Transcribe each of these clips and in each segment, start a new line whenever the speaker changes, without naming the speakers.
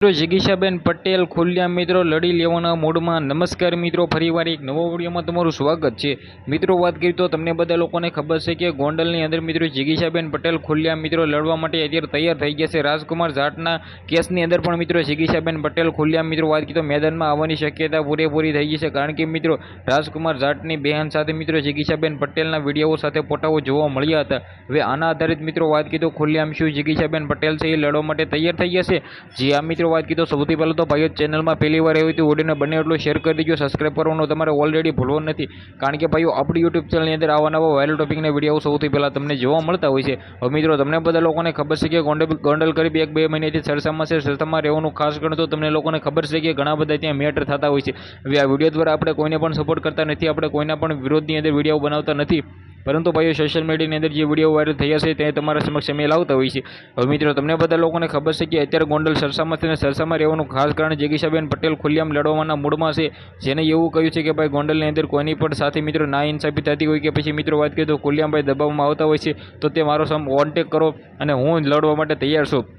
મિત્રો, જિગીશાબેન પટેલ ખુલ્લા મિત્રો, લડી લેવાના મૂડમાં. નમસ્કાર મિત્રો, ફરીવાર એક નવો વિડીયોમાં તમારું સ્વાગત છે. મિત્રો, વાત કરીએ તો તમને બધા લોકોને ખબર છે કે ગોંડલની અંદર મિત્રો, જિગીશાબેન પટેલ ખુલ્લા મિત્રો લડવા માટે અત્યારે તૈયાર થઈ ગયા છે. રાજકુમાર જાટના કેસની અંદર પણ મિત્રો, જિગીશાબેન પટેલ ખુલ્લા મિત્રો, વાત કરીએ તો મેદાનમાં આવવાની શક્યતા પૂરેપૂરી થઈ ગઈ છે. કારણ કે મિત્રો, રાજકુમાર જાટની બહેન સાથે મિત્રો, જિગીશાબેન પટેલના વીડિયો સાથે ફોટાઓ જોવા મળ્યા હતા. હવે આના આધારિત મિત્રો, વાત કરીએ તો ખુલ્લામ શું જિગીશાબેન પટેલ છે એ લડવા માટે તૈયાર થઈ ગયા છે. જી આ મિત્રો વાત કીધો. સૌથી પહેલાં તો ભાઈઓ, ચેનલમાં પહેલી વાર આવી હતી ઓડિયોને બને એટલું શેર કરી દેજો સબસ્ક્રાઈબ કરવાનું તમારે ઓલરેડી ભૂલવું નથી. કારણ કે ભાઈઓ, આપણી યુટ્યુબ ચેનલની અંદર આવા નવા વાયરલ ટોપિકના વીડિયો સૌથી પહેલાં તમને જોવા મળતા હોય છે. હવે મિત્રો, તમને બધા લોકોને ખબર છે કે ગોંડલ ગોંડલ કરી એક બે મહિનાથી સરસામાં છે. સરસામાં રહેવાનું ખાસ કરીને તો તમને લોકોને ખબર છે કે ઘણા બધા ત્યાં મેટર થતા હોય છે. હવે આ વીડિયો દ્વારા આપણે કોઈને પણ સપોર્ટ કરતા નથી. આપણે કોઈના પણ વિરોધની અંદર વીડિયો બનાવતા નથી. પરંતુ ભાઈઓ સોશિયલ મીડિયાની અંદર જે વીડિયો વાયરલ થયા છે તે તમારા સમક્ષ અમે લાવતા હોય છે. હવે મિત્રો, તમને બધા લોકોને ખબર છે કે અત્યારે ગોંડલ સરસામાં છે અને સરસામાં રહેવાનું ખાસ કારણ જગીશાબેન પટેલ ખુલ્લામ લડવાના મૂડમાં છે. જેને એવું કહ્યું છે કે ભાઈ, ગોંડલની અંદર કોઈની પણ સાથે મિત્રો ના ઇન્સાફી થતી હોય કે પછી મિત્રો વાત કરીએ તો ખુલ્લામભાઈ દબાવવામાં આવતા હોય છે, તો તે મારો સમ કોન્ટેક કરો અને હું લડવા માટે તૈયાર છું.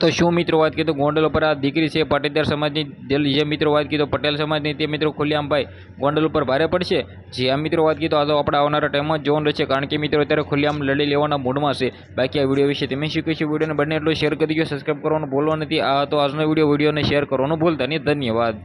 તો શું મિત્રો વાત તો ગોંડલ ઉપર આ દીકરી છે, પાટીદાર સમાજની જે મિત્રો વાત તો પટેલ સમાજની, તે મિત્રો ખુલ્લામભાઈ ગોંડલ ઉપર ભારે પડશે. જે આ મિત્રો વાત કરીએ તો આ તો આપણે આવનારા ટાઈમમાં જોવાનું રહેશે, કારણ કે મિત્રો અત્યારે ખુલ્લામ લડી લેવાના મૂડમાં છે. બાકી આ વીડિયો વિશે તમે શીખ્યું છે વિડીયોને બંને એટલો શેર કરી દો સબસ્ક્રાઈબ કરવાનું ભૂલવા નથી. આ તો આજનો વીડિયો વિડીયોને શેર કરવાનું ભૂલતા નહીં. ધન્યવાદ.